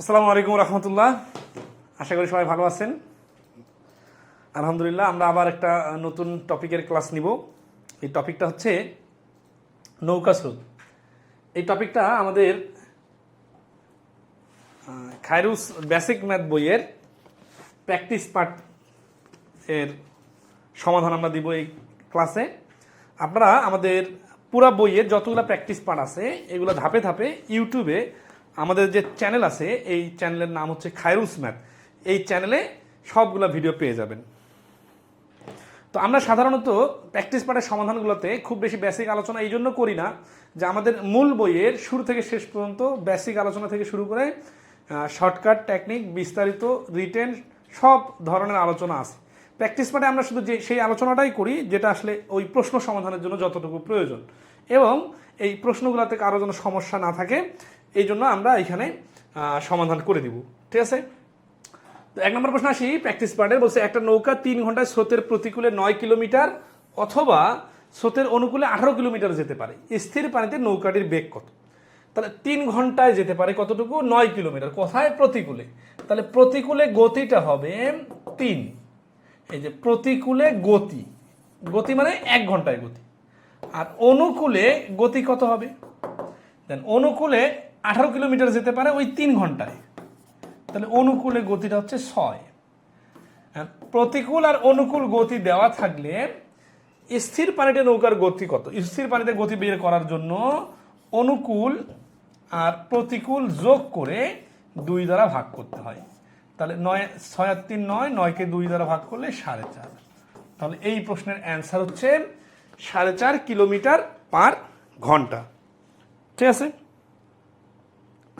আসসালামু আলাইকুম রহমতুল্লাহ। আশা করি সবাই ভালো আছেন। আলহামদুলিল্লাহ, আমরা আবার একটা নতুন টপিকের ক্লাস নিব। এই টপিকটা হচ্ছে নৌকা স্রোত। এই টপিকটা আমাদের খায়রুস বেসিক ম্যাথ বইয়ের প্র্যাকটিস পার্ট এর সমাধান আমরা দিব এই ক্লাসে। আপনারা আমাদের পুরা বইয়ের যতগুলো প্র্যাকটিস পার্ট আছে, এগুলো ধাপে ধাপে ইউটিউবে আমাদের যে চ্যানেল আছে, এই চ্যানেলের নাম হচ্ছে খায়রুস ম্যাথ এই চ্যানেলে সবগুলো ভিডিও পেয়ে যাবেন। তো আমরা সাধারণত প্র্যাকটিস পার্টের সমাধানগুলোতে খুব বেশি বেসিক আলোচনা এই জন্য করি না, যে আমাদের মূল বইয়ের শুরু থেকে শেষ পর্যন্ত বেসিক আলোচনা থেকে শুরু করে শর্টকাট টেকনিক বিস্তারিত রিটেন সব ধরনের আলোচনা আছে। প্র্যাকটিস পার্টে আমরা শুধু যে, সেই আলোচনাটাই করি, যেটা আসলে ওই প্রশ্ন সমাধানের জন্য যতটুকু প্রয়োজন। এবং এই প্রশ্নগুলোতে কারও যেন সমস্যা না থাকে এই জন্য আমরা এখানে সমাধান করে দিব। ঠিক আছে? তো এক নম্বর প্রশ্ন আসি প্র্যাকটিস পার্টের বলছে, একটা নৌকা তিন ঘন্টায় স্রোতের প্রতিকূলে নয় কিলোমিটার অথবা স্রোতের অনুকূলে আঠারো কিলোমিটার যেতে পারে। স্থির পানিতে নৌকাটির বেগ কত? তাহলে তিন ঘন্টায় যেতে পারে কতটুকু? নয় কিলোমিটার। কোথায় প্রতিকূলে। তাহলে প্রতিকূলে গতিটা হবে তিন। এই যে প্রতিকূলে গতি। গতি মানে এক ঘন্টায় গতি। আর অনুকূলে গতি কত হবে? দেন অনুকূলে আঠারো কিলোমিটার যেতে পারে ওই তিন ঘন্টায়। তাহলে অনুকূলে গতিটা হচ্ছে ছয়। আর প্রতিকূল আর অনুকূল গতি দেওয়া থাকলে স্থির পানিতে নৌকার গতি কত? স্থির পানিতে গতি বের করার জন্য অনুকূল আর প্রতিকূল যোগ করে দুই দ্বারা ভাগ করতে হয়। তাহলে নয়, ছয় আর তিন নয়, নয়কে দুই দ্বারা ভাগ করলে সাড়ে চার। তাহলে এই প্রশ্নের অ্যান্সার হচ্ছে সাড়ে চার কিলোমিটার পার ঘণ্টা। ঠিক আছে?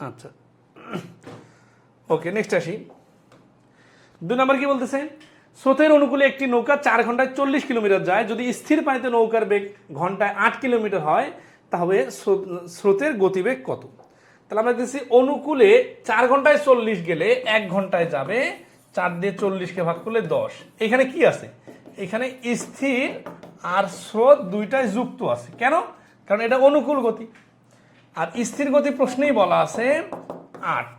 আচ্ছা। ওকে নেক্সট আসি। দুই নম্বর কি বলতেছে? স্রোতের অনুকূলে একটি নৌকা চার ঘন্টায় চল্লিশ কিলোমিটার যায়। যদি স্থির পানিতে নৌকার বেগ ঘন্টায় আট কিলোমিটার হয়, তাহলে স্রোত- স্রোতের গতিবেগ কত? তাহলে আমরা দেখছি অনুকূলে চার ঘন্টায় চল্লিশ গেলে এক ঘন্টায় যাবে চার দিয়ে চল্লিশকে ভাগ করলে দশ। এখানে কি আছে? এখানে স্থির আর স্রোত দুইটাই যুক্ত আছে। কেন? কারণ এটা অনুকূল গতি। আর স্থির গতি প্রশ্নেই বলা আছে আট।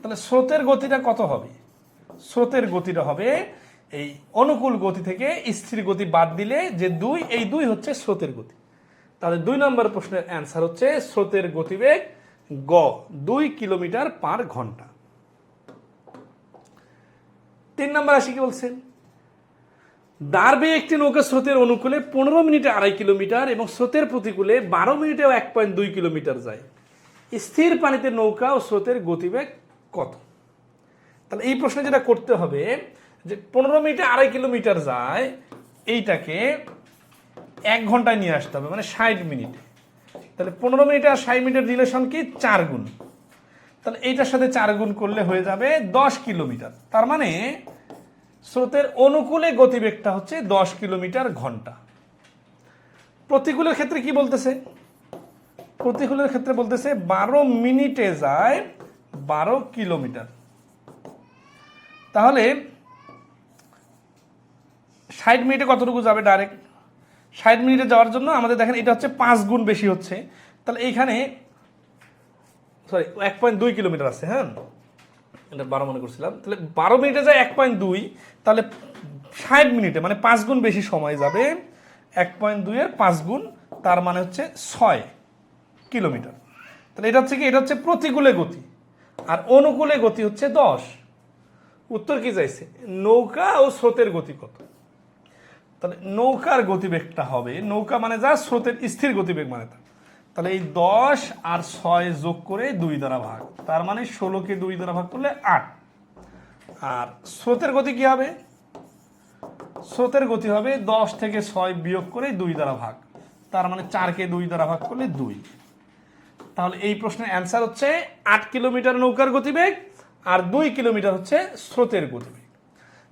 তাহলে স্রোতের গতিটা কত হবে? স্রোতের গতিটা হবে এই অনুকূল গতি থেকে স্থির গতি বাদ দিলে যে দুই, এই দুই হচ্ছে স্রোতের গতি। তাহলে দুই নম্বর প্রশ্নের অ্যান্সার হচ্ছে স্রোতের গতিবেগ গ, দুই কিলোমিটার পার ঘণ্টা। তিন নম্বর আসি কি বলছেন দাঁড়বে একটি নৌকা স্রোতের অনুকূলে পনেরো মিনিটে আড়াই কিলোমিটার এবং স্রোতের প্রতিকূলে বারো মিনিটেও এক পয়েন্ট দুই কিলোমিটার যায়। স্থির পানিতে নৌকা ও স্রোতের গতিবেগ কত? তাহলে এই প্রশ্নে যেটা করতে হবে, যে পনেরো মিনিটে আড়াই কিলোমিটার যায়, এইটাকে এক ঘন্টায় নিয়ে আসতে হবে মানে ষাট মিনিটে। তাহলে পনেরো মিনিটে আর ষাট মিনিটের রিলেশন কি? চার গুণ। তাহলে এইটার সাথে চার গুণ করলে হয়ে যাবে দশ কিলোমিটার। তার মানে স্রোতের অনুকূলে গতিবেগটা হচ্ছে দশ কিলোমিটার ঘণ্টা। প্রতিকূলের ক্ষেত্রে কি বলতেছে? প্রতিকূলের ক্ষেত্রে বলতেছে বারো মিনিটে যায় বারো কিলোমিটার। তাহলে ষাট মিনিটে কতটুকু যাবে ডাইরেক্ট ষাট মিনিটে যাওয়ার জন্য আমাদের দেখেন এটা হচ্ছে পাঁচ গুণ বেশি হচ্ছে। তাহলে এইখানে সরি এক পয়েন্ট দুই কিলোমিটার আছে হ্যাঁ? এটা বারো মনে করছিলাম। তাহলে বারো মিনিটে যায় এক পয়েন্ট দুই, তাহলে ষাট মিনিটে মানে পাঁচ গুণ বেশি সময় যাবে এক পয়েন্ট দুইয়ের পাঁচ গুণ, তার মানে হচ্ছে ছয় কিলোমিটার। তাহলে এটা হচ্ছে কি? এটা হচ্ছে প্রতিকূলে গতি। আর অনুকূলে গতি হচ্ছে দশ। উত্তর কি চাইছে? নৌকা ও স্রোতের গতি কত? তাহলে নৌকার গতিবেগটা হবে, নৌকা মানে যা, স্রোতের স্থির গতিবেগ মানে তা। তাহলে এই দশ আর ছয় যোগ করে দুই দ্বারা ভাগ। তার মানে ষোলোকে দুই দ্বারা ভাগ করলে আট। আর স্রোতের গতি কি হবে? স্রোতের গতি হবে দশ থেকে ছয় বিয়োগ করে দুই দ্বারা ভাগ। তার মানে চারকে দুই দ্বারা ভাগ করলে দুই। তাহলে এই প্রশ্নের অ্যান্সার হচ্ছে আট কিলোমিটার নৌকার গতিবেগ আর দুই কিলোমিটার হচ্ছে স্রোতের গতিবেগ।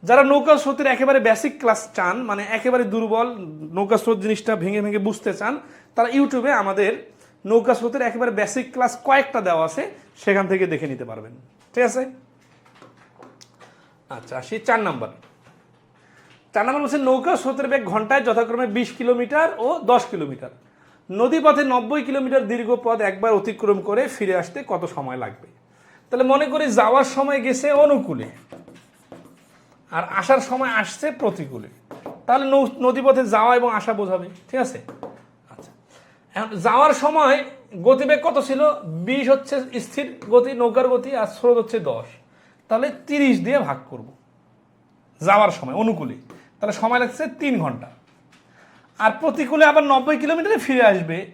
যারা নৌকা স্রোতের একেবারে বেসিক ক্লাস চান মানে একেবারে দুর্বল নৌকা স্রোত জিনিসটা ভেঙে ভেঙে বুঝতে চান, তারা ইউটিউবে আমাদের নৌকা স্রোতের একেবারে বেসিক ক্লাস কয়েকটা দেওয়া আছে, সেখান থেকে দেখে নিতে পারবেন। ঠিক আছে? আচ্ছা আসি চার নাম্বার। চার নম্বর বলছে, নৌকা স্রোতের বেগ ঘন্টায় যথাক্রমে বিশ কিলোমিটার ও দশ কিলোমিটার। নদীপথে নব্বই কিলোমিটার দীর্ঘ পথ একবার অতিক্রম করে ফিরে আসতে কত সময় লাগবে? তাহলে মনে করি যাওয়ার সময় গেছে অনুকূলে। আর আসার সময় আসছে প্রতিকূলে। তাহলে নদীপথে যাওয়া এবং আসা বোঝাবে। ঠিক আছে? যাওয়ার সময় গতিবেগ কত ছিল? বিশ হচ্ছে স্থির গতি, নৌকার গতি আর স্রোত হচ্ছে দশ। তাহলে তিরিশ দিয়ে ভাগ করব। যাওয়ার সময়, অনুকূলে। তাহলে সময় লাগছে তিন ঘণ্টা। আর প্রতিকূলে আবার নব্বই কিলোমিটারে ফিরে আসবে।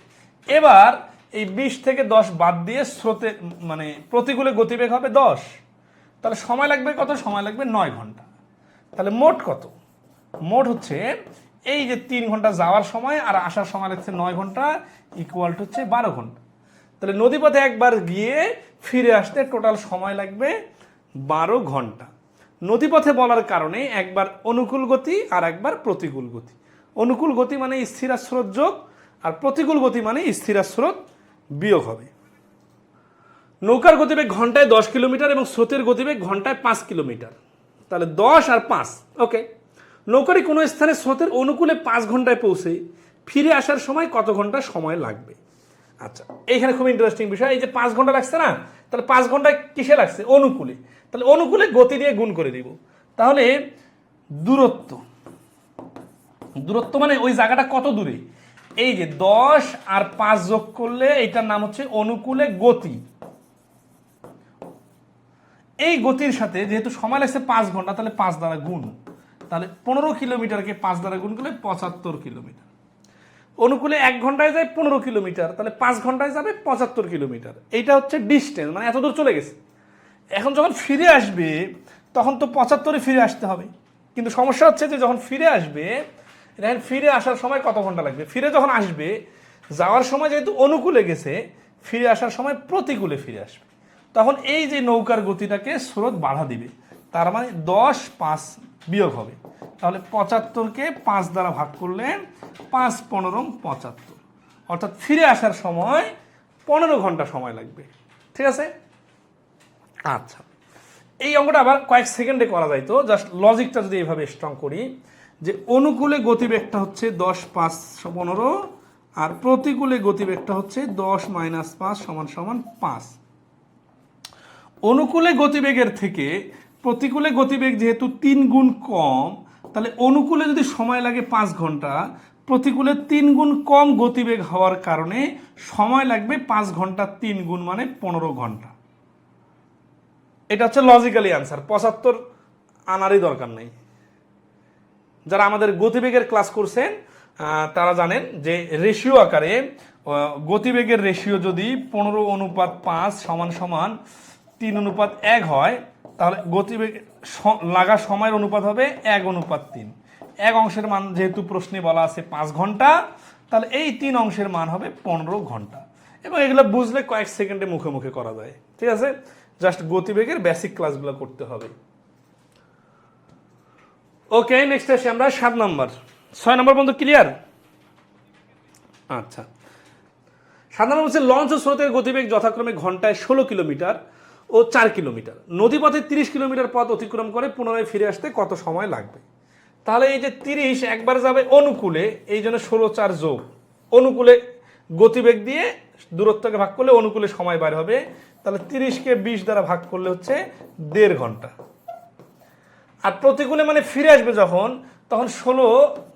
এবার এই বিশ থেকে দশ বাদ দিয়ে স্রোতে মানে প্রতিকূলে গতিবেগ হবে দশ। তাহলে সময় লাগবে কত? সময় লাগবে নয় ঘণ্টা। তাহলে মোট কত? মোট হচ্ছে এই যে তিন ঘণ্টা যাওয়ার সময় আর আসার সময় লাগছে নয় ঘণ্টা ইকুয়াল টু হচ্ছে বারো ঘণ্টা। তাহলে নদীপথে একবার গিয়ে ফিরে আসতে টোটাল সময় লাগবে বারো ঘণ্টা। নদীপথে বলার কারণে একবার অনুকূল গতি আর একবার প্রতিকূল গতি। অনুকূল গতি মানে স্থির স্রোত যোগ আর প্রতিকূল গতি মানে স্থির স্রোত বিয়োগ হবে। নৌকার গতিবেগ ঘন্টায় দশ কিলোমিটার এবং স্রোতের গতিবেগ ঘন্টায় পাঁচ কিলোমিটার। তাহলে দশ আর পাঁচ ওকে নৌকারি কোনো স্থানে স্রোতের অনুকূলে পাঁচ ঘন্টায় পৌঁছে ফিরে আসার সময় কত ঘণ্টা সময় লাগবে? আচ্ছা এইখানে খুব ইন্টারেস্টিং বিষয়। এই যে পাঁচ ঘণ্টা লাগছে না, তাহলে পাঁচ ঘন্টায় কিসে লাগছে? অনুকূলে। তাহলে অনুকূলে গতি দিয়ে গুণ করে দিব। তাহলে দূরত্ব। দূরত্ব মানে ওই জায়গাটা কত দূরে? এই যে দশ আর পাঁচ যোগ করলে এইটার নাম হচ্ছে অনুকূলে গতি। এই গতির সাথে যেহেতু সময় লাগছে পাঁচ ঘণ্টা, তাহলে পাঁচ দ্বারা গুণ। তাহলে পনেরো কিলোমিটারকে পাঁচ দ্বারা গুণ করলে পঁচাত্তর কিলোমিটার। অনুকূলে এক ঘন্টায় যায় পনেরো কিলোমিটার, তাহলে পাঁচ ঘন্টায় যাবে পঁচাত্তর কিলোমিটার। এইটা হচ্ছে ডিস্টেন্স মানে এতদূর চলে গেছে। এখন যখন ফিরে আসবে, তখন তো পঁচাত্তরে ফিরে আসতে হবে। কিন্তু সমস্যা হচ্ছে যে যখন ফিরে আসবে, দেখেন ফিরে আসার সময় কত ঘণ্টা লাগবে? ফিরে যখন আসবে, যাওয়ার সময় যেহেতু অনুকূলে গেছে, ফিরে আসার সময় প্রতিকূলে ফিরে আসবে। তখন এই যে নৌকার গতিটাকে স্রোত বাধা দিবে, তার মানে দশ পাঁচ বিয়োগ হবে। তাহলে পঁচাত্তরকে পাঁচ দ্বারা ভাগ করলেন পাঁচ পনেরো পঁচাত্তর। অর্থাৎ ফিরে আসার সময় পনেরো ঘণ্টা সময় লাগবে। ঠিক আছে? আচ্ছা। এই অঙ্কটা আবার কয়েক সেকেন্ডে করা যায় তো। জাস্ট লজিকটা যদি এইভাবে স্ট্রং করি, যে অনুকূলে গতিবেগটা হচ্ছে দশ পাঁচ পনেরো আর প্রতিকূলে গতিবেগটা হচ্ছে দশ মাইনাস পাঁচ সমান সমান পাঁচ। অনুকূলে গতিবেগের থেকে প্রতিকূলে গতিবেগ যেহেতু তিন গুণ কম, তাহলে অনুকূলে যদি সময় লাগে পাঁচ ঘণ্টা, প্রতিকূলে তিন গুণ কম গতিবেগ হওয়ার কারণে সময় লাগবে পাঁচ ঘণ্টা তিন গুণ মানে পনেরো ঘণ্টা। এটা হচ্ছে লজিক্যালি আনসার পঁচাত্তর আনারই দরকার নেই। যারা আমাদের গতিবেগের ক্লাস করছেন তারা জানেন যে রেশিও আকারে গতিবেগের রেশিও যদি পনেরো অনুপাত পাঁচ সমান সমান তিন অনুপাত এক হয় তাহলে গতিবেগ লাগা সময়ের অনুপাত হবে এক অনুপাত তিন। এক অংশের মান যেহেতু প্রশ্নে বলা আছে পাঁচ ঘণ্টা, তাহলে এই তিন অংশের মান হবে পনেরো ঘণ্টা। এবং এগুলো বুঝলে কয়েক সেকেন্ডে মুখে মুখে করা যায়। ঠিক আছে? জাস্ট গতিবেগের বেসিক ক্লাসগুলো করতে হবে। ওকে নেক্সট আসি আমরা সাত নম্বর। ছয় নম্বর পর্যন্ত ক্লিয়ার আচ্ছা। নম্বর হচ্ছে লঞ্চ ও স্রোতের গতিবেগ যথাক্রমে ঘন্টায় ষোলো কিলোমিটার। ও চার কিলোমিটার। নদীপথে তিরিশ কিলোমিটার পথ অতিক্রম করে পুনরায় ফিরে আসতে কত সময় লাগবে? তাহলে এই যে তিরিশ একবার যাবে অনুকূলে, এই জন্য ষোলো চার যোগ। অনুকূলে গতিবেগ দিয়ে দূরত্বকে ভাগ করলে অনুকূলে সময় বার হবে। তাহলে তিরিশকে বিশ দ্বারা ভাগ করলে হচ্ছে দেড় ঘণ্টা। আর প্রতিকূলে মানে ফিরে আসবে যখন, তখন ষোলো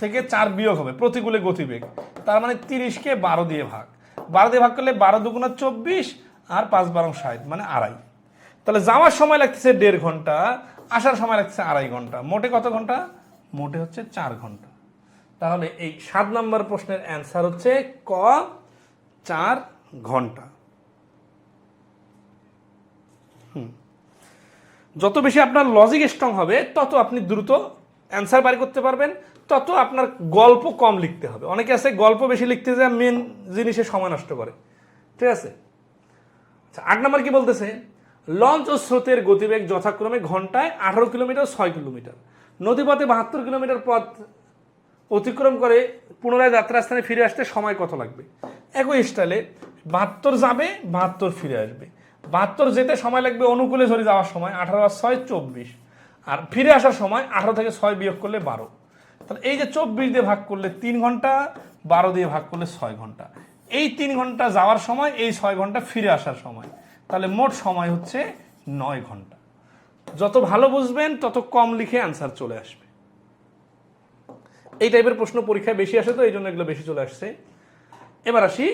থেকে চার বিয়োগ হবে প্রতিকূলে গতিবেগ। তার মানে তিরিশকে বারো দিয়ে ভাগ। বারো দিয়ে ভাগ করলে বারো দুগুণা চব্বিশ আর পাঁচ বারো ষাট মানে আড়াই। তাহলে যাওয়ার সময় লাগতেছে দেড় ঘণ্টা, আসার সময় লাগতেছে আড়াই ঘণ্টা। মোটে কত ঘণ্টা? মোটে হচ্ছে চার ঘণ্টা। তাহলে এই সাত নম্বর প্রশ্নের অ্যান্সার হচ্ছে ক চার ঘণ্টা। যত বেশি আপনার লজিক স্ট্রং হবে, তত আপনি দ্রুত অ্যান্সার বাড়ি করতে পারবেন, তত আপনার গল্প কম লিখতে হবে। অনেকে আছে গল্প বেশি লিখতে যায় মেন জিনিসে সময় নষ্ট করে। ঠিক আছে? আচ্ছা আট নম্বর কি বলতেছে? লঞ্চ ও স্রোতের গতিবেগ যথাক্রমে ঘন্টায় আঠারো কিলোমিটার, ছয় কিলোমিটার। নদীপথে বাহাত্তর কিলোমিটার পথ অতিক্রম করে পুনরায় যাত্রাস্থানে ফিরে আসতে সময় কত লাগবে? একই স্টাইলে বাহাত্তর যাবে, বাহাত্তর ফিরে আসবে। বাহাত্তর যেতে সময় লাগবে অনুকূলে ধরে যাওয়ার সময় আঠারো আর ছয় চব্বিশ। আর ফিরে আসার সময় আঠারো থেকে ছয় বিয়োগ করলে বারো। তাহলে এই যে চব্বিশ দিয়ে ভাগ করলে তিন ঘণ্টা, বারো দিয়ে ভাগ করলে ছয় ঘণ্টা। এই তিন ঘণ্টা যাওয়ার সময়, এই ছয় ঘণ্টা ফিরে আসার সময়। তাহলে মোট সময় হচ্ছে নয় ঘণ্টা। যত ভালো বুঝবেন, তত কম লিখে আনসার চলে আসবে। এই টাইপের প্রশ্ন পরীক্ষায় বেশি আসে তো, এই জন্য এগুলো বেশি চলে আসছে। এবার আসি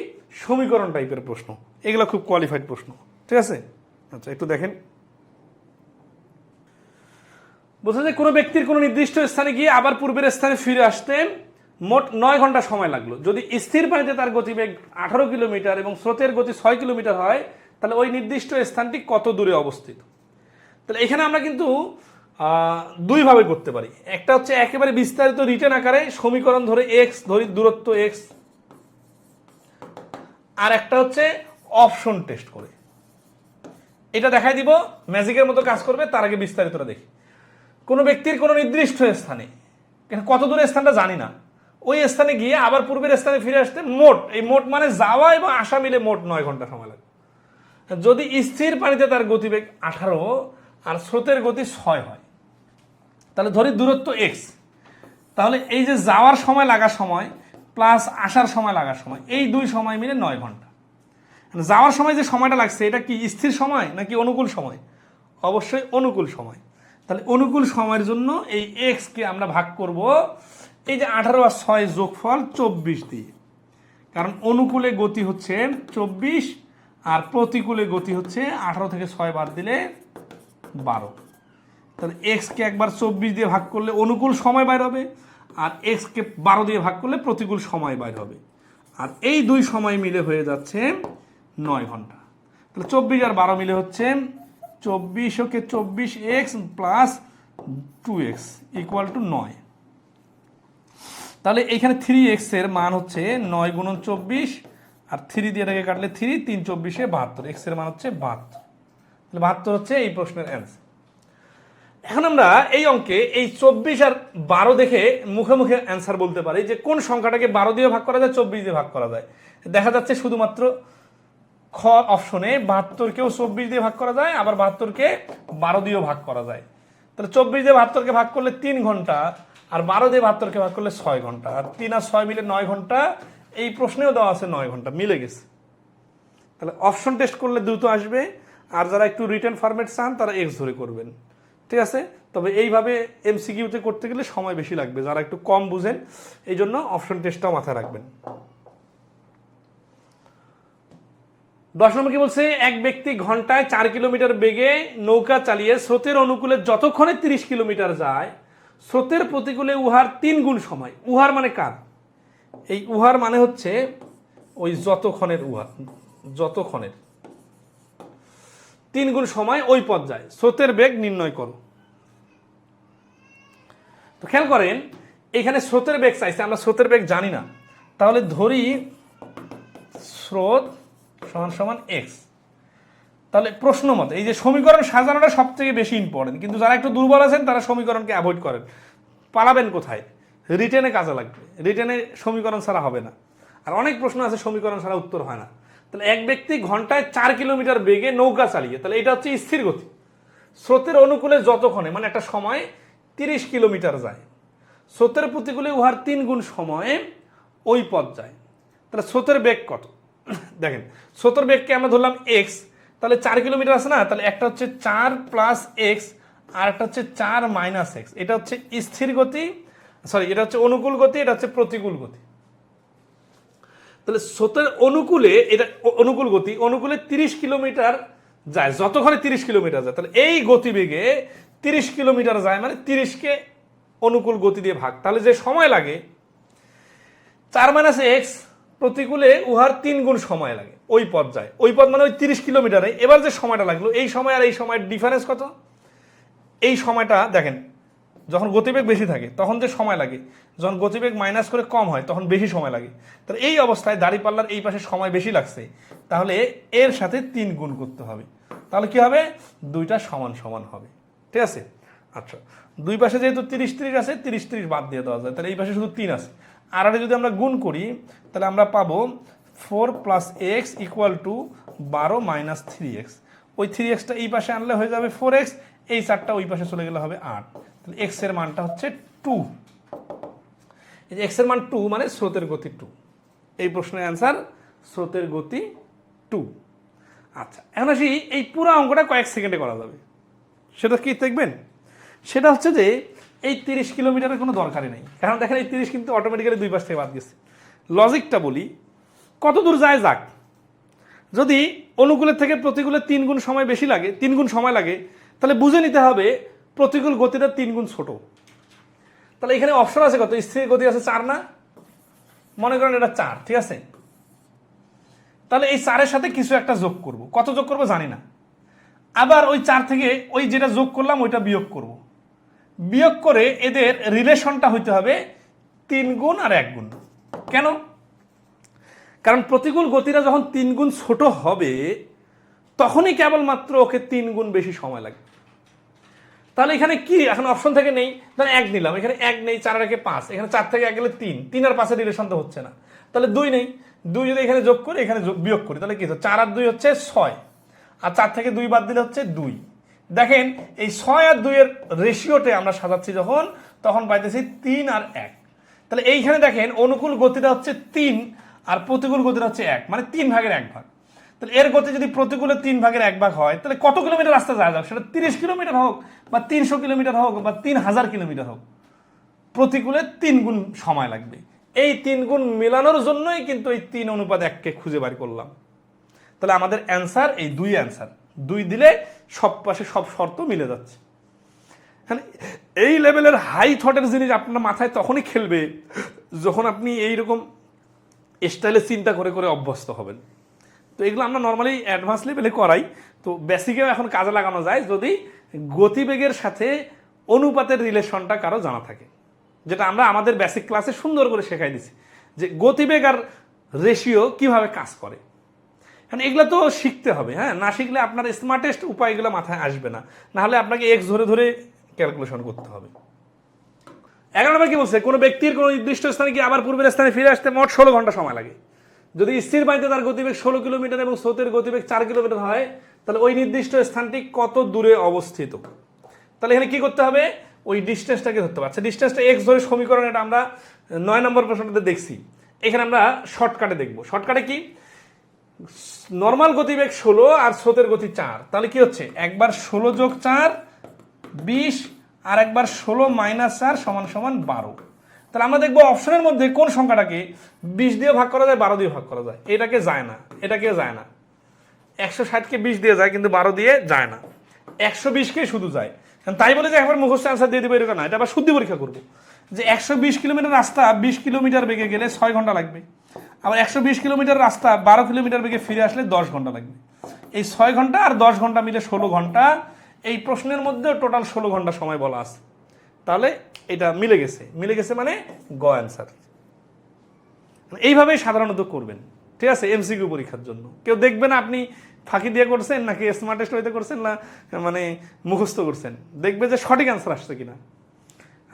সমীকরণ টাইপের প্রশ্ন। এগুলো খুব কোয়ালিফাইড প্রশ্ন, ঠিক আছে? আচ্ছা একটু দেখেন। বলছে যে কোনো ব্যক্তির কোনো নির্দিষ্ট স্থানে গিয়ে আবার পূর্বের স্থানে ফিরে আসতে মোট নয় ঘণ্টা সময় লাগল। যদি স্থির পানিতে তার গতিবেগ আঠারো কিলোমিটার এবং স্রোতের গতি ছয় কিলোমিটার হয় তাহলে ওই নির্দিষ্ট স্থানটি কত দূরে অবস্থিত? তাহলে এখানে আমরা কিন্তু দুইভাবে করতে পারি। একটা হচ্ছে একেবারে বিস্তারিত রিটেন আকারে সমীকরণ ধরে এক্স ধরি দূরত্ব এক্স আর একটা হচ্ছে অপশন টেস্ট করে। এটা দেখাই দিব ম্যাজিকের মতো কাজ করবে, তার আগে বিস্তারিতটা দেখি। কোনো ব্যক্তির কোনো নির্দিষ্ট স্থানে কত দূরে স্থানটা জানি না, ওই স্থানে গিয়ে আবার পূর্বের স্থানে ফিরে আসতে মোট, এই মোট মানে যাওয়া এবং আসা মিলে মোট নয় ঘণ্টা সময় লাগে যদি স্থির পানিতে তার গতিবেগ আঠারো আর স্রোতের গতি ছয় হয়, তাহলে ধরি দূরত্ব এক্স তাহলে এই যে যাওয়ার সময় লাগার সময় প্লাস আসার সময় লাগার সময়, এই দুই সময় মিলে নয় ঘণ্টা। মানে যাওয়ার সময় যে সময়টা লাগছে, এটা কি স্থির সময় নাকি অনুকূল সময়? অবশ্যই অনুকূল সময়। তাহলে অনুকূল সময়ের জন্য এই এক্সকে আমরা ভাগ করব এই যে আঠারো আর ছয় যোগফল চব্বিশ দিয়ে। কারণ অনুকূলে গতি হচ্ছে চব্বিশ আর প্রতিকূলে গতি হচ্ছে আঠারো থেকে ছয় বার দিলে বারো। তাহলে এক্সকে একবার চব্বিশ দিয়ে ভাগ করলে অনুকূল সময় বাইর হবে, আর এক্সকে বারো দিয়ে ভাগ করলে প্রতিকূল সময় বাইর হবে। আর এই দুই সময় মিলে হয়ে যাচ্ছে নয় ঘণ্টা। তাহলে চব্বিশ আর বারো মিলে হচ্ছে চব্বিশ, ওকে চব্বিশ x plus two x equal to নয়। তাহলে এইখানে থ্রি এক্সের মান হচ্ছে নয় গুণন চব্বিশ আর থ্রি দিয়ে এটাকে কাটলে থ্রি তিন, চব্বিশে বাহাত্তর। এক্স এক্সের মান হচ্ছে বাহাত্তর। তাহলে বাহাত্তর হচ্ছে এই প্রশ্নের অ্যান্সার এখন আমরা এই অঙ্কে এই চব্বিশ আর বারো দেখে মুখে মুখে অ্যান্সার বলতে পারি যে কোন সংখ্যাটাকে বারো দিয়ে ভাগ করা যায়, চব্বিশ দিয়ে ভাগ করা যায়। দেখা যাচ্ছে শুধুমাত্র খ অপশনে বাহাত্তরকেও চব্বিশ দিয়ে ভাগ করা যায়, আবার বাহাত্তরকে বারো দিয়েও ভাগ করা যায়। তাহলে চব্বিশ দিয়ে বাহাত্তরকে ভাগ করলে তিন ঘণ্টা, আর বারো দিয়ে বাহাত্তরকে ভাগ করলে ছয় ঘণ্টা। আর তিন আর ছয় মিলে নয় ঘণ্টা এই প্রশ্নেও দেওয়া আছে নয় ঘণ্টা, মিলে গেছে। তাহলে অপশন টেস্ট করলে দ্রুত আসবে, আর যারা একটু রিটার্ন ফরম্যাট চান, তারা এক্স ধরে করবেন। ঠিক আছে? তবে এইভাবে এমসিকিউতে করতে গেলে সময় বেশি লাগবে, যারা একটু কম বুঝেন এই জন্য অপশন টেস্টটাও মাথায় রাখবেন। দশ নম্বর কি বলছে? এক ব্যক্তি ঘন্টায় চার কিলোমিটার বেগে নৌকা চালিয়ে স্রোতের অনুকূলে যতক্ষণে তিরিশ কিলোমিটার যায়, স্রোতের প্রতিকূলে উহার তিন গুণ সময়। উহার মানে কার? এই উহার মানে হচ্ছে ওই যতক্ষণের উহার যতক্ষণের। তিন গুণ সময় ওই পথ যায়। স্রোতের বেগ নির্ণয় করো। তো খেয়াল করেন, এখানে স্রোতের বেগ চাইছে, আমরা স্রোতের বেগ জানি না। তাহলে ধরি স্রোত সমান সমান এক্স তাহলে প্রশ্ন মতে এই যে সমীকরণ সাজানোটা সব থেকে বেশি ইম্পর্টেন্ট কিন্তু যারা একটু দুর্বল আছেন, তারা সমীকরণকে অ্যাভয়েড করেন। পালাবেন কোথায়? রিটেনে কাজে লাগবে। রিটেনে সমীকরণ ছাড়া হবে না। আর অনেক প্রশ্ন আছে, সমীকরণ ছাড়া উত্তর হয় না। তাহলে এক ব্যক্তি ঘন্টায় চার কিলোমিটার বেগে নৌকা চালিয়ে, তাহলে এটা হচ্ছে স্থির গতি। স্রোতের অনুকূলে যতক্ষণে মানে একটা সময় তিরিশ কিলোমিটার যায়, স্রোতের প্রতিকূলে উহার তিন গুণ সময়ে ওই পথ যায়। তাহলে স্রোতের বেগ কত? দেখেন, স্রোতের বেগকে আমরা ধরলাম এক্স তাহলে চার কিলোমিটার আছে না? তাহলে একটা হচ্ছে চার প্লাস এক্স আর একটা হচ্ছে চার মাইনাস এক্স এটা হচ্ছে স্থির গতি সরি, এটা হচ্ছে অনুকূল গতি, এটা হচ্ছে প্রতিকূল গতি। তাহলে স্রোতের অনুকূলে এটা অনুকূল গতি, অনুকূলে তিরিশ কিলোমিটার যায়, যতক্ষণে তিরিশ কিলোমিটার যায়। তাহলে এই গতিবেগে তিরিশ কিলোমিটার যায় মানে তিরিশকে অনুকূল গতি দিয়ে ভাগ। তাহলে যে সময় লাগে, চার মাইনাস এক্স প্রতিকূলে উহার তিন গুণ সময় লাগে, ওই পথ যায়। ওই পথ মানে ওই তিরিশ কিলোমিটারে। এবার যে সময়টা লাগল, এই সময় আর এই সময়ের ডিফারেন্স কত? এই সময়টা দেখেন যখন গতিবেগ বেশি থাকে, তখন যে সময় লাগে, যখন গতিবেগ মাইনাস করে কম হয়, তখন বেশি সময় লাগে। তাহলে এই অবস্থায় দাড়িপাল্লার এই পাশে সময় বেশি লাগছে, তাহলে এর সাথে তিন গুণ করতে হবে। তাহলে কি হবে? দুইটা সমান সমান হবে। ঠিক আছে? আচ্ছা দুই পাশে যেহেতু তিরিশ তিরিশ আছে, তিরিশ তিরিশ বাদ দিয়ে দেওয়া যায়। তাহলে এই পাশে শুধু তিন আছে। আর আরে যদি আমরা গুণ করি, তাহলে আমরা পাবো four plus x equal to বারো মাইনাস থ্রি এক্স ওই থ্রি এক্সটা এই পাশে আনলে হয়ে যাবে ফোর এক্স এই চারটা ওই পাশে চলে গেলে হবে আট। এক্সের মানটা হচ্ছে টু এক্সের মান টু মানে স্রোতের গতি টু এই প্রশ্নের অ্যান্সার স্রোতের গতি টু আচ্ছা এখন আসি এই পুরো অঙ্কটা কয়েক সেকেন্ডে করা যাবে। সেটা কি দেখবেন? সেটা হচ্ছে যে এই তিরিশ কিলোমিটারের কোনো দরকারই নেই। কারণ দেখেন এই তিরিশ কিন্তু অটোমেটিক্যালি দুই পাশ থেকে বাদ গেছে। লজিকটা বলি, কত দূর যায় যাক? যদি অনুকূলের থেকে প্রতিকূলের তিন গুণ সময় বেশি লাগে, তিন গুণ সময় লাগে, তাহলে বুঝে নিতে হবে প্রতিকূল গতিটা তিন গুণ ছোট। তাহলে এখানে অপশন আছে কত? স্থির গতি আছে চার না? মনে করেন এটা চার, ঠিক আছে? তাহলে এই চারের সাথে কিছু একটা যোগ করব। কত যোগ করব জানি না। আবার ওই চার থেকে ওই যেটা যোগ করলাম, ওইটা বিয়োগ করব। বিয়োগ করে এদের রিলেশনটা হইতে হবে তিন গুণ আর এক গুণ কেন? কারণ প্রতিকূল গতিটা যখন তিন গুণ ছোট হবে, তখনই কেবলমাত্র ওকে তিন গুণ বেশি সময় লাগবে। তাহলে এখানে কি? এখন অপশন থেকে নেই। তাহলে এক নিলাম। এখানে এক নেই, চার একে পাঁচ। এখানে চার থেকে এক গেলে তিন। তিন আর পাঁচের রিলেশন তো হচ্ছে না। তাহলে দুই নেই। দুই যদি এখানে যোগ করি, এখানে যোগ- বিয়োগ করি, তাহলে কি চার আর দুই হচ্ছে ছয়। আর চার থেকে দুই বাদ দিলে হচ্ছে দুই। দেখেন, এই ছয় আর দুইয়ের রেশিওতে আমরা সাজাচ্ছি যখন, তখন পাইতেছি তিন আর এক। তাহলে এইখানে দেখেন, অনুকূল গতিটা হচ্ছে তিন আর প্রতিকূল গতিটা হচ্ছে এক। মানে তিন ভাগের এক ভাগ। তাহলে এর গতি যদি প্রতিকূলে তিন ভাগের এক ভাগ হয়, তাহলে কত কিলোমিটার রাস্তা যাওয়া যাক সেটা তিরিশ কিলোমিটার হোক বা তিনশো কিলোমিটার হোক বা তিন হাজার কিলোমিটার হোক, প্রতিকূলে তিন গুণ সময় লাগবে। এই তিন গুণ মেলানোর জন্যই কিন্তু এই তিন অনুপাত এককে খুঁজে বার করলাম। তাহলে আমাদের অ্যান্সার, এই দুই অ্যান্সার, দুই দিলে সব পাশে সব শর্ত মিলে যাচ্ছে। মানে এই লেভেলের হাই থটের জিনিস আপনার মাথায় তখনই খেলবে যখন আপনি এইরকম স্টাইলে চিন্তা করে করে অভ্যস্ত হবেন। তো এগুলো আমরা নর্মালি অ্যাডভান্স লেভেলে করাই। তো বেসিকেও এখন কাজে লাগানো যায়। যদি গতিবেগের সাথে অনুপাতের রিলেশনটা কারও জানা থাকে। যেটা আমরা আমাদের বেসিক ক্লাসে সুন্দর করে শেখাই দিছি, যে গতিবেগ আর রেশিও কীভাবে কাজ করে। কারণ এগুলো তো শিখতে হবে হ্যাঁ? না শিখলে আপনার স্মার্টেস্ট উপায়গুলো মাথায় আসবে না। না হলে আপনাকে এক্স ধরে ধরে ক্যালকুলেশন করতে হবে। এগারো নম্বর কি বলছে? কোনো ব্যক্তির কোনো নির্দিষ্ট স্থানে কি আবার পূর্বের স্থানে ফিরে আসতে মোট ষোলো ঘণ্টা সময় লাগে। যদি স্থির বাড়িতে তার গতিবেগ ষোলো কিলোমিটার এবং স্রোতের গতিবেগ চার কিলোমিটার হয় তাহলে ওই নির্দিষ্ট স্থানটি কত দূরে অবস্থিত? তাহলে এখানে কি করতে হবে? ওই ডিস্টেন্সটাকে ধরতে হবে। আচ্ছা ডিস্টেন্সটা এক্স ধরে সমীকরণ, এটা আমরা নয় নম্বর প্রশ্নটাতে দেখছি। এখানে আমরা শর্টকাটে দেখব। শর্টকাটে কি? নর্মাল গতিবেগ ষোলো আর স্রোতের গতি চার। তাহলে কি হচ্ছে? একবার ষোলো যোগ চার, বিশ, আর একবার ষোলো মাইনাস চার সমান সমান বারো। তাহলে আমরা দেখব অপশনের মধ্যে কোন সংখ্যাটাকে বিশ দিয়ে ভাগ করা যায়, বারো দিয়ে ভাগ করা যায়। এটাকে যায় না। এটাকে যায় না। একশো ষাটকে বিশ দিয়ে যায়, কিন্তু বারো দিয়ে যায় না। একশো বিশকে শুধু যায়। তাই বলে যে একবার মুখস্থ অ্যান্সার দিয়ে দেবো এরকম না, এটা আবার শুদ্ধি পরীক্ষা করব। যে একশো বিশ কিলোমিটার রাস্তা বিশ কিলোমিটার বেগে গেলে ছয় ঘণ্টা লাগবে। আবার একশো বিশ কিলোমিটার রাস্তা বারো কিলোমিটার বেগে ফিরে আসলে দশ ঘণ্টা লাগবে। এই ছয় ঘণ্টা আর দশ ঘণ্টা মিলে ষোলো ঘণ্টা, এই প্রশ্নের মধ্যে টোটাল ষোলো ঘণ্টা সময় বলা আছে। তাহলে এটা মিলে গেছে। মিলে গেছে মানে গ অ্যান্সার এইভাবেই সাধারণত করবেন। ঠিক আছে এমসিকিউ পরীক্ষার জন্য। কেউ দেখবেন আপনি ফাঁকি দিয়ে করছেন, নাকি স্মার্টেস্ট হইতে করছেন, না মানে মুখস্থ করছেন। দেখবে যে সঠিক অ্যান্সার আসছে কিনা।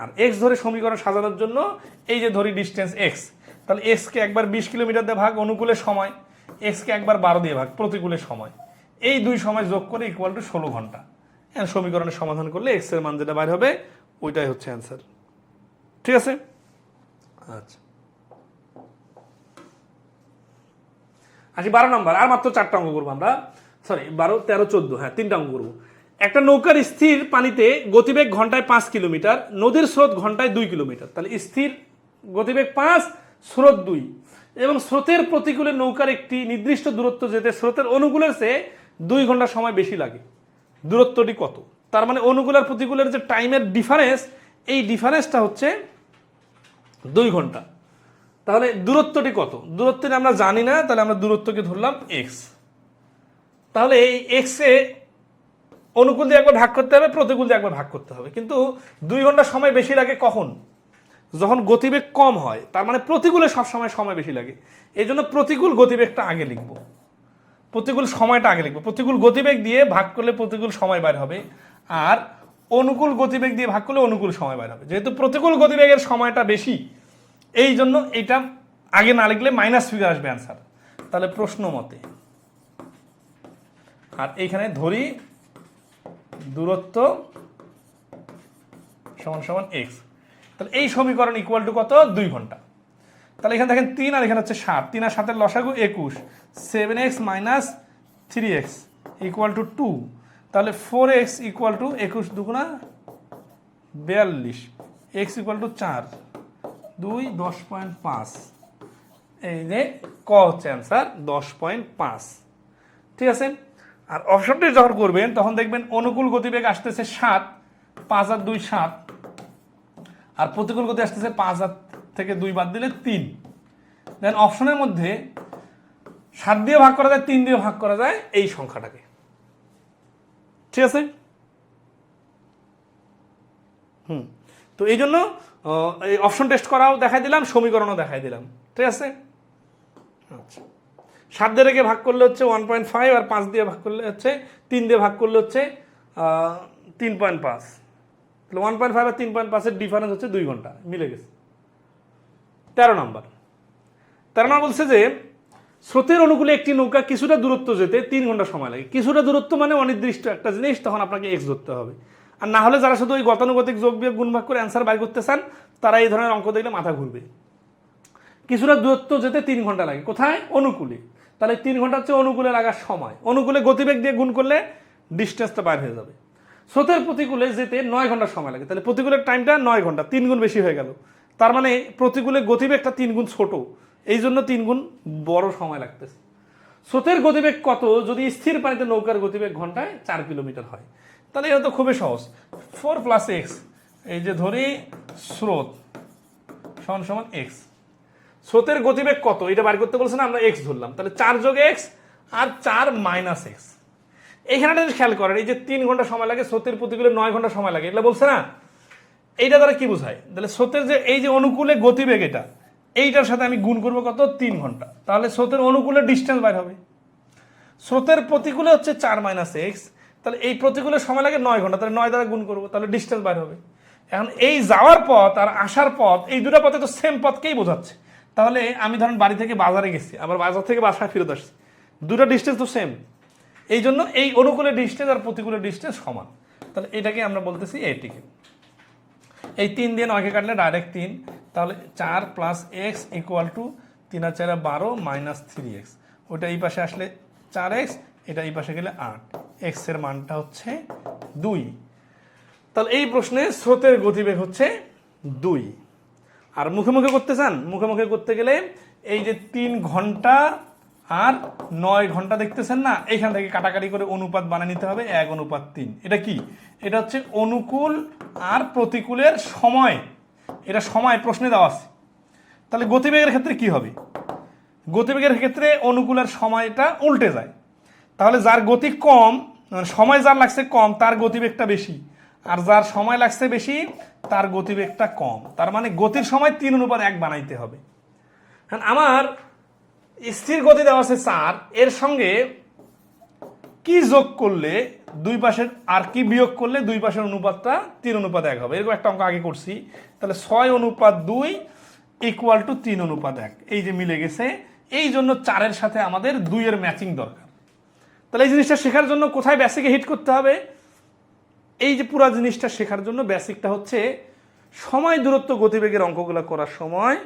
আর এক্স ধরে সমীকরণ সাজানোর জন্য এই যে ধরি ডিস্টেন্স এক্স তাহলে এক্সকে একবার বিশ কিলোমিটার দিয়ে ভাগ অনুকূলের সময়। এক্সকে একবার বারো দিয়ে ভাগ প্রতিকূলের সময়। এই দুই সময় যোগ করে ইকুয়াল টু ষোলো ঘণ্টা। সমীকরণের সমাধান করলে এক্সের মান যেটা বাইর হবে, ওইটাই হচ্ছে অ্যান্সার ঠিক আছে? আচ্ছা। আসি বারো নম্বর, আর মাত্র চারটা অঙ্ক করব আমরা। সরি বারো, তেরো, চোদ্দ হ্যাঁ তিনটা অঙ্ক করব। একটা নৌকার স্থির পানিতে গতিবেগ ঘন্টায় পাঁচ কিলোমিটার, নদীর স্রোত ঘন্টায় দুই কিলোমিটার। তাহলে স্থির গতিবেগ পাঁচ, স্রোত দুই। এবং স্রোতের প্রতিকূলে নৌকার একটি নির্দিষ্ট দূরত্ব যেতে স্রোতের অনুকূলের চেয়ে দুই ঘণ্টা সময় বেশি লাগে। দূরত্বটি কত? তার মানে অনুকূল আর প্রতিকূলের যে টাইমের ডিফারেন্স এই ডিফারেন্সটা হচ্ছে দুই ঘণ্টা। তাহলে দূরত্বটি কত? দূরত্বটি আমরা জানি না, তাহলে আমরা দূরত্বকে ধরলাম এক্স তাহলে এই এক্সে অনুকূল দিয়ে একবার ভাগ করতে হবে, প্রতিকূল দিয়ে একবার ভাগ করতে হবে। কিন্তু দুই ঘণ্টা সময় বেশি লাগে কখন? যখন গতিবেগ কম হয়, তার মানে প্রতিকূলে সবসময় সময় বেশি লাগে। এই জন্য প্রতিকূল গতিবেগটা আগে লিখব। প্রতিকূল সময়টা আগে লিখব। প্রতিকূল গতিবেগ দিয়ে ভাগ করলে প্রতিকূল সময় বাইর হবে, আর অনুকূল গতিবেগ দিয়ে ভাগ করলে অনুকূল সময় বাইর হবে। যেহেতু প্রতিকূল গতিবেগের সময়টা বেশি এই জন্য এইটা আগে না লিখলে মাইনাস ফিগার আসবে অ্যান্সার তাহলে প্রশ্ন মতে। আর এইখানে ধরি দূরত্ব সমান সমান এক্স তাহলে এই সমীকরণ ইকুয়াল টু কত? দুই ঘণ্টা। তাহলে এখানে দেখেন তিন আর এখানে হচ্ছে সাত। তিন আর সাতের লসাগু একুশ। Seven x minus three x equal to two তাহলে ফোর এক্স ইকুয়াল টু একুশ দুগুণা বিয়াল্লিশ। এক্স ইকুয়াল টু চার। দুই, দশ পয়েন্ট পাঁচ। এই যে ক হচ্ছে অ্যান্সার দশ পয়েন্ট পাঁচ। ঠিক আছে? আর অপশনটি যখন করবেন, তখন দেখবেন অনুকূল গতিবেগ আসতেছে সাত, পাঁচ আর দুই সাত। আর প্রতিকূল গতি আসতেছে পাঁচ আর থেকে দুই বাদ দিলে তিন। দেন অপশনের মধ্যে সাত দিয়ে ভাগ করা যায়, তিন দিয়ে ভাগ করা যায় এই সংখ্যাটাকে। ঠিক আছে? হুম। তো এই জন্য এই অপশন টেস্ট করাও দেখাই দিলাম, সমীকরণও দেখাই দিলাম। ঠিক আছে? আচ্ছা। সাত দিয়ে রেখে ভাগ করলে হচ্ছে ওয়ান পয়েন্ট ফাইভ আর পাঁচ দিয়ে ভাগ করলে হচ্ছে, তিন দিয়ে ভাগ করলে হচ্ছে তিন পয়েন্ট পাঁচ। তাহলে ওয়ান পয়েন্ট ফাইভ আর তিন পয়েন্ট পাঁচের ডিফারেন্স হচ্ছে দুই ঘণ্টা, মিলে গেছে। তেরো নম্বর। তেরো নম্বর বলছে যে, স্রোতের অনুকূলে একটি নৌকা কিছুটা দূরত্ব যেতে তিন ঘণ্টা সময় লাগে। কিছুটা দূরত্ব মানে অনির্দিষ্ট একটা জিনিস, তখন আপনাকে এক্স ধরতে হবে। আর না হলে যারা শুধু ওই গতানুগতিক যোগ বিয়োগ গুণ ভাগ করে অ্যান্সার বাইর করতে চান, তারা এই ধরনের অঙ্ক দেখলে মাথা ঘুরবে। কিছুটা দূরত্ব যেতে তিন ঘণ্টা লাগে। কোথায়? অনুকূলে। তাহলে তিন ঘণ্টা হচ্ছে অনুকূলে লাগার সময়। অনুকূলে গতিবেগ দিয়ে গুণ করলে ডিস্টেন্সটা বাইর হয়ে যাবে। স্রোতের প্রতিকূলে যেতে নয় ঘণ্টা সময় লাগে। তাহলে প্রতিকূলের টাইমটা নয় ঘণ্টা, তিন গুণ বেশি হয়ে গেল। তার মানে প্রতিকূলে গতিবেগটা তিন গুণ ছোট। এই জন্য তিন গুণ বড় সময় লাগতেছে। স্রোতের গতিবেগ কত? যদি স্থির পানিতে নৌকার গতিবেগ ঘন্টায় চার কিলোমিটার হয়। তাহলে এটা তো খুবই সহজ। ফোর প্লাস এক্স এই যে ধরি স্রোত, সমান সমান এক্স স্রোতের গতিবেগ কত? এটা বার করতে বলছে না, আমরা এক্স ধরলাম। তাহলে চার যোগ এক্স আর চার মাইনাস এক্স এইখানে একটা খেয়াল করেন, এই যে তিন ঘণ্টা সময় লাগে, স্রোতের প্রতিকূলে নয় ঘণ্টা সময় লাগে এটা বলছে না? এইটা দ্বারা কি বোঝায়? তাহলে স্রোতের যে, এই যে অনুকূলে গতিবেগ এটা, এইটার সাথে আমি গুণ করব কত? তিন ঘণ্টা। তাহলে স্রোতের অনুকূলে ডিস্টেন্স বাইর হবে। স্রোতের প্রতিকূলে হচ্ছে চার মাইনাস এক্স তাহলে এই প্রতিকূলের সময় লাগে নয় ঘণ্টা, তাহলে নয় দ্বারা গুণ করব, তাহলে ডিস্টেন্স বাইর হবে। এখন এই যাওয়ার পথ আর আসার পথ, এই দুটো পথে তো সেম পথকেই বোঝাচ্ছে। তাহলে আমি ধরেন বাড়ি থেকে বাজারে গেছি, আবার বাজার থেকে বাসায় ফেরত আসছি, দুটো ডিস্টেন্স তো সেম এই জন্য এই অনুকূলের ডিস্টেন্স আর প্রতিকূলের ডিস্টেন্স সমান। তাহলে এটাকে আমরা বলতেছি এইটিকে এই তিন দিয়ে নয়কে কাটলে ডাইরেক্ট তিন, তাহলে চার প্লাস এক্স ইকুয়াল টু তিন আর চারে বারো মাইনাস থ্রি এক্স ওটা এই পাশে আসলে চার এক্স এটা এই পাশে গেলে আট। এক্সের মানটা হচ্ছে দুই। তাহলে এই প্রশ্নে স্রোতের গতিবেগ হচ্ছে দুই। আর মুখে মুখে করতে চান? মুখে মুখে করতে গেলে এই যে তিন ঘণ্টা আর নয় ঘণ্টা দেখতেছেন না, এখান থেকে কাটাকাটি করে অনুপাত বানিয়ে নিতে হবে, এক অনুপাত তিন। এটা কি? এটা হচ্ছে অনুকূল আর প্রতিকূলের সময়। এটা সময় প্রশ্নে দেওয়া আছে। তাহলে গতিবেগের ক্ষেত্রে কি হবে? গতিবেগের ক্ষেত্রে অনুকূলের সময়টা উল্টে যায়। তাহলে যার গতি কম সময় যার লাগছে কম, তার গতিবেগটা বেশি। আর যার সময় লাগছে বেশি, তার গতিবেগটা কম। তার মানে গতির সময় তিন অনুপাত এক বানাইতে হবে। আমার স্থির গতি দেওয়া আছে চার, এর সঙ্গে কি যোগ করলে দুই পাশের, আর কি বিয়োগ করলে দুই পাশের অনুপাতটা তিন অনুপাত এক হবে? এরকম একটা অঙ্ক আগে করছি। তাহলে ছয় অনুপাত দুই ইকুয়াল টু তিন অনুপাত এক। এই যে মিলে গেছে। এই জন্য চারের সাথে আমাদের দুইয়ের ম্যাচিং দরকার। তাহলে এই জিনিসটা শেখার জন্য কোথায় বেসিকে হিট করতে হবে? এই যে পুরো জিনিসটা শেখার জন্য বেসিকটা হচ্ছে সময় দূরত্ব গতিবেগের অঙ্কগুলো করার সময়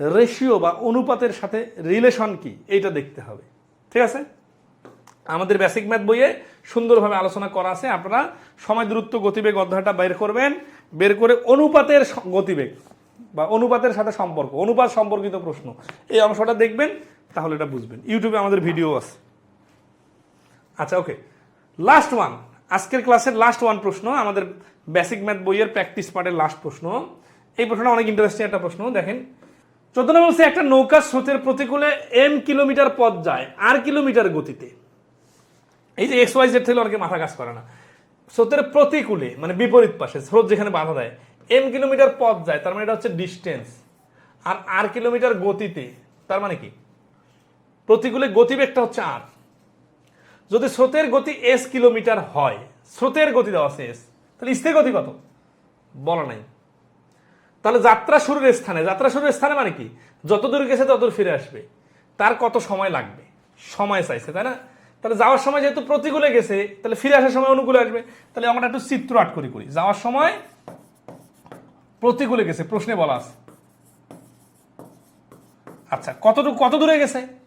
রেশিও বা অনুপাতের সাথে রিলেশন কি, এইটা দেখতে হবে। ঠিক আছে? আমাদের বেসিক ম্যাথ বইয়ে সুন্দরভাবে আলোচনা করা আছে। আপনারা সময় দূরত্ব গতিবেগ অধ্যায়টা বের করবেন, বের করে অনুপাতের গতিবেগ বা অনুপাতের সাথে সম্পর্ক, অনুপাত সম্পর্কিত প্রশ্ন, এই অংশটা দেখবেন, তাহলে এটা বুঝবেন। ইউটিউবে আমাদের ভিডিও আছে। আচ্ছা ওকে লাস্ট ওয়ান আজকের ক্লাসের লাস্ট ওয়ান প্রশ্ন, আমাদের বেসিক ম্যাথ বইয়ের প্র্যাকটিস পার্টের লাস্ট প্রশ্ন। এই প্রশ্নটা অনেক ইন্টারেস্টিং একটা প্রশ্ন, দেখেন। চোদ্দ নম্বর বলছে, একটা নৌকা স্রোতের প্রতিকূলে এম কিলোমিটার পথ যায় আর কিলোমিটার গতিতে। এই যে এক্স ওয়াই জেড থেকে অনেকে মাথা কাজ করে না। স্রোতের প্রতিকূলে মানে বিপরীত পাশে, স্রোত যেখানে বাধা দেয় এম কিলোমিটার পথ যায়, তার মানে এটা হচ্ছে ডিস্টেন্স আর আর কিলোমিটার গতিতে, তার মানে কি? প্রতিকূলে গতিবেগটা হচ্ছে আর যদি স্রোতের গতি এস কিলোমিটার হয়, স্রোতের গতি দেওয়া আছে এস তাহলে স্থির গতি কত? বলা নাই। তাহলে যাত্রা শুরুর স্থানে, যাত্রা শুরুর স্থানে মানে কি? যত দূর গেছে তত দূর ফিরে আসবে। তার কত সময় লাগবে? সময় চাইছে, তাই না? তাহলে যাওয়ার সময় যেহেতু প্রতিকূলে গেছে, তাহলে ফিরে আসার সময় অনুকূলে আসবে। তাহলে আমরা একটু চিত্র আট করি করি। যাওয়ার সময় প্রতিকূলে গেছে, প্রশ্নে বলা আছে। আচ্ছা কতটুকু কত দূরে গেছে?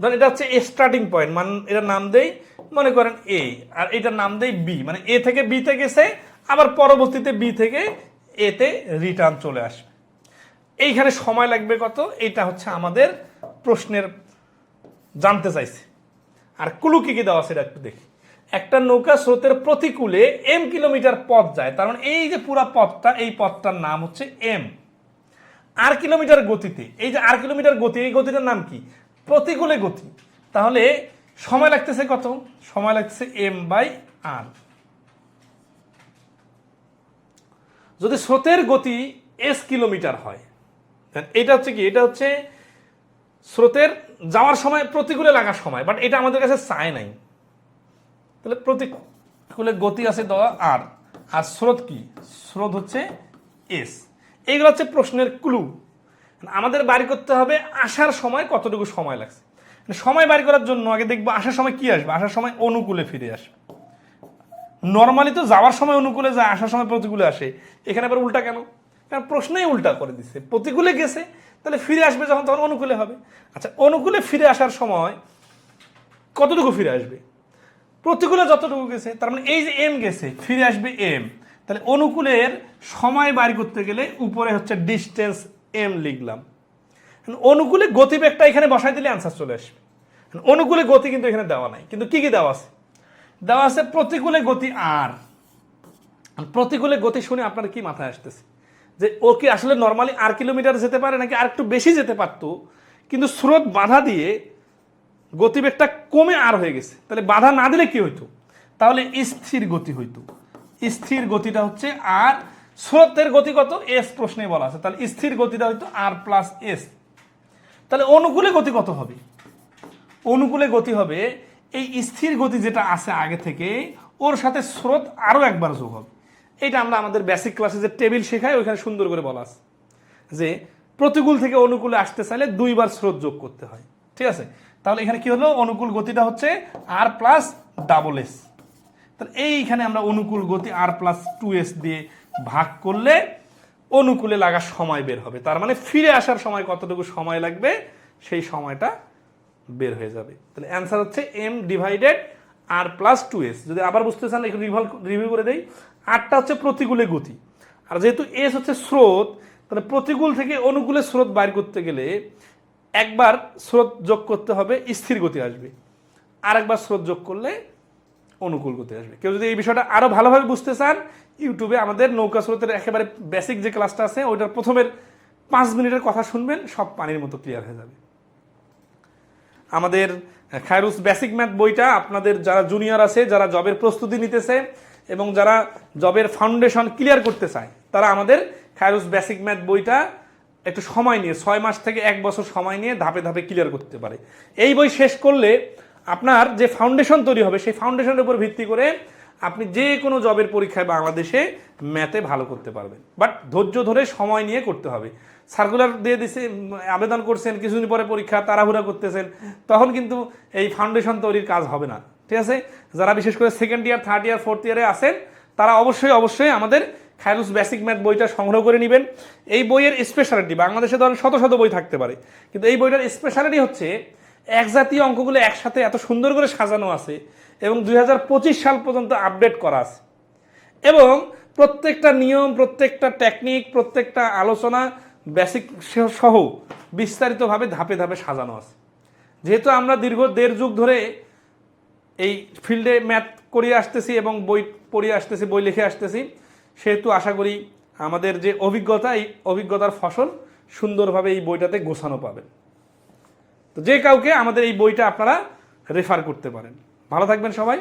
ধরেন এটা হচ্ছে এ স্টার্টিং পয়েন্ট মানে এটার নাম দেই, মনে করেন এ আর এটার নাম দেই বি মানে এ থেকে বিতে গেছে, আবার পরবর্তীতে বি থেকে এতে রিটার্ন চলে আসবে। এইখানে সময় লাগবে কত? এটা হচ্ছে আমাদের প্রশ্নের জানতে চাইছে। আর কুলু কি কি দেওয়া সেটা একটু দেখি। একটা নৌকা স্রোতের প্রতিকূলে এম কিলোমিটার পথ যায়, তার মানে এই যে পুরা পথটা, এই পথটার নাম হচ্ছে এম আর কিলোমিটার গতিতে, এই যে আর কিলোমিটার গতি, এই গতিটার নাম কি? প্রতিকূলে গতি। তাহলে সময় লাগতেছে কত? সময় লাগতেছে এম বাই আর যদি স্রোতের গতি এস কিলোমিটার হয় এটা হচ্ছে কি? এটা হচ্ছে স্রোতের যাওয়ার সময় প্রতিকূলে লাগার সময় বাট এটা আমাদের কাছে চায় নাই। তাহলে প্রতিকূলে গতি আছে দেওয়া আর আর স্রোত কি? স্রোত হচ্ছে এস এইগুলো হচ্ছে প্রশ্নের ক্লু আমাদের বাড়ি করতে হবে আসার সময় কতটুকু সময় লাগছে। মানে সময় বাড়ি করার জন্য আগে দেখব আসার সময় কি আসবে, আসার সময় অনুকূলে ফিরে আসবে। নর্মালি তো যাওয়ার সময় অনুকূলে যায়, আসার সময় প্রতিকূলে আসে। এখানে আবার উল্টা কেন? কারণ প্রশ্নই উল্টা করে দিচ্ছে প্রতিকূলে গেছে, তাহলে ফিরে আসবে যখন, তখন অনুকূলে হবে। আচ্ছা অনুকূলে ফিরে আসার সময় কতটুকু ফিরে আসবে? প্রতিকূলে যতটুকু গেছে, তার মানে এই যে এম গেছে, ফিরে আসবে এম তাহলে অনুকূলের সময় বাড়ি করতে গেলে উপরে হচ্ছে ডিস্টেন্স এম লিখলাম। অনুকূলে গতিবেগটা এখানে বসাই দিলে অ্যান্সার চলে আসবে। অনুকূলে গতি কিন্তু এখানে দেওয়া নাই। কিন্তু কি কি দেওয়া আছে? দেওয়া আছে প্রতিকূলে গতি আর প্রতিকূলে গতি শুনে আপনার কি মাথায় আসতেছে? যে ও কি আসলে নর্মালি আর কিলোমিটার যেতে পারে নাকি আর একটু বেশি যেতে পারতো? কিন্তু স্রোত বাধা দিয়ে গতিবেগটা কমে আর হয়ে গেছে। তাহলে বাধা না দিলে কি হইতো? তাহলে স্থির গতি হইতো। স্থির গতিটা হচ্ছে আর স্রোতের গতি কত? এস প্রশ্নে বলা আছে। তাহলে স্থির গতিটা হইতো আর প্লাস এস তাহলে অনুকূলে গতি কত হবে? অনুকূলে গতি হবে এই স্থির গতি যেটা আছে আগে থেকে, ওর সাথে স্রোত আরও একবার যোগ হবে। এটা আমরা আমাদের বেসিক ক্লাসে যে টেবিল শেখাই ওইখানে সুন্দর করে বলা আছে। যে প্রতিকূল থেকে অনুকূলে আসতে চাইলে দুইবার স্রোত যোগ করতে হয়। ঠিক আছে? তাহলে এখানে কি হলো? অনুকূল গতিটা হচ্ছে আর প্লাস ডাবল এস তাহলে এইখানে আমরা অনুকূল গতি আর প্লাস টু এস দিয়ে ভাগ করলে অনুকূলে লাগার সময় বের হবে। তার মানে ফিরে আসার সময় কতটুকু সময় লাগবে, সেই সময়টা বের হয়ে যাবে। তাহলে অ্যান্সার হচ্ছে m divided r plus two s যদি আবার বুঝতে চান, একটু রিভল রিভিউ করে দেই। আরটা হচ্ছে প্রতিকূলে গতি। আর যেহেতু এস হচ্ছে স্রোত, তাহলে প্রতিকূল থেকে অনুকূলে স্রোত বাইর করতে গেলে একবার স্রোত যোগ করতে হবে, স্থির গতি আসবে। আর একবার স্রোত যোগ করলে অনুকূল গতি আসবে। কেউ যদি এই বিষয়টা আরও ভালোভাবে বুঝতে চান ইউটিউবে আমাদের নৌকা স্রোতের একেবারে বেসিক যে ক্লাসটা আছে, ওইটার প্রথমের পাঁচ মিনিটের কথা শুনবেন, সব পানির মতো ক্লিয়ার হয়ে যাবে। আমাদের খায়রুস বেসিক ম্যাথ বইটা আপনাদের যারা জুনিয়র আছে, যারা জবের প্রস্তুতি নিতেছে এবং যারা জবের ফাউন্ডেশন ক্লিয়ার করতে চায়, তারা আমাদের খায়রুস বেসিক ম্যাথ বইটা একটু সময় নিয়ে, ছয় মাস থেকে এক বছর সময় নিয়ে ধাপে ধাপে ক্লিয়ার করতে পারে। এই বই শেষ করলে আপনার যে ফাউন্ডেশন তৈরি হবে, সেই ফাউন্ডেশনের উপর ভিত্তি করে আপনি যে কোনো জবের পরীক্ষায় বাংলাদেশে ম্যাথে ভালো করতে পারবেন। বাট ধৈর্য ধরে সময় নিয়ে করতে হবে। সার্কুলার দিয়ে দিছে, আবেদন করছেন, কিছুদিন পরে পরীক্ষা, তাড়াহুড়া করতেছেন, তখন কিন্তু এই ফাউন্ডেশন তৈরির কাজ হবে না। ঠিক আছে? যারা বিশেষ করে second year third year fourth ইয়ারে আছেন, তারা অবশ্যই অবশ্যই আমাদের খায়রুস বেসিক ম্যাথ বইটা সংগ্রহ করে নেবেন। এই বইয়ের স্পেশালিটি বাংলাদেশে ধরেন শত শত বই থাকতে পারে। কিন্তু এই বইটার স্পেশালিটি হচ্ছে, এক জাতীয় অঙ্কগুলো একসাথে এত সুন্দর করে সাজানো আছে এবং দুই হাজার পঁচিশ সাল পর্যন্ত আপডেট করা আছে। এবং প্রত্যেকটা নিয়ম, প্রত্যেকটা টেকনিক প্রত্যেকটা আলোচনা বেসিক সহ বিস্তারিতভাবে ধাপে ধাপে সাজানো আছে। যেহেতু আমরা দীর্ঘ দেড় যুগ ধরে এই ফিল্ডে ম্যাথ করিয়ে আসতেছি এবং বই পড়িয়ে আসতেছি, বই লিখে আসতেছি, সেহেতু আশা করি আমাদের যে অভিজ্ঞতা, এই অভিজ্ঞতার ফসল সুন্দরভাবে এই বইটাতে গোছানো পাবেন। তো যে কাউকে আমাদের এই বইটা আপনারা রেফার করতে পারেন। ভালো থাকবেন সবাই।